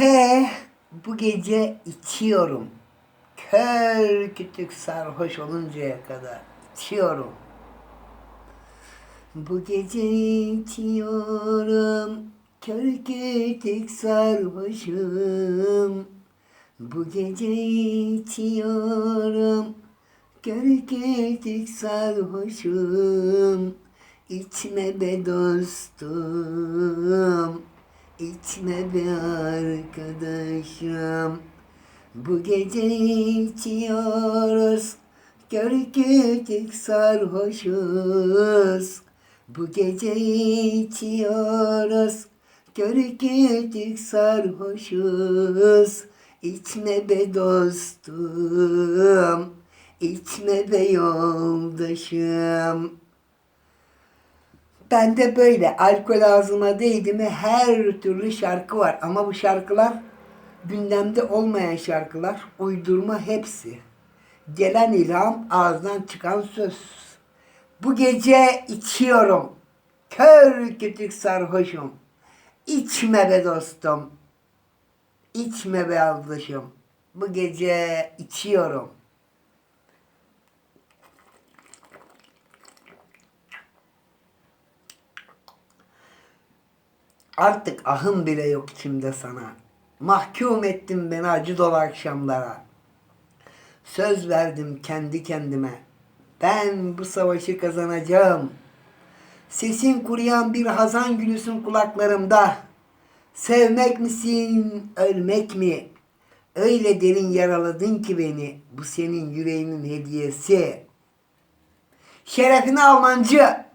He, bu gece içiyorum. Kör kütük sarhoş oluncaya kadar içiyorum. Bu gece içiyorum. Kör kütük sarhoşum. Bu gece içiyorum. Kör kütük sarhoşum. İçme be dostum. İçme be arkadaşım. Bu gece içiyoruz. Kör kütük sarhoşuz. Bu gece içiyoruz. Kör kütük sarhoşuz. İçme be dostum. İçme be yoldaşım. Bende böyle alkol ağzıma değdi mi her türlü şarkı var. Ama bu şarkılar gündemde olmayan şarkılar. Uydurma hepsi. Gelen ilham ağızdan çıkan söz. Bu gece içiyorum. Kör kütük sarhoşum. İçme be dostum. İçme be ablacığım. Bu gece içiyorum. Artık ahım bile yok içimde sana. Mahkum ettin beni acı dolu akşamlara. Söz verdim kendi kendime. Ben bu savaşı kazanacağım. Sesin kuruyan bir hazan gülüsün kulaklarımda. Sevmek misin, ölmek mi? Öyle derin yaraladın ki beni. Bu senin yüreğinin hediyesi. Şerefine Almancı.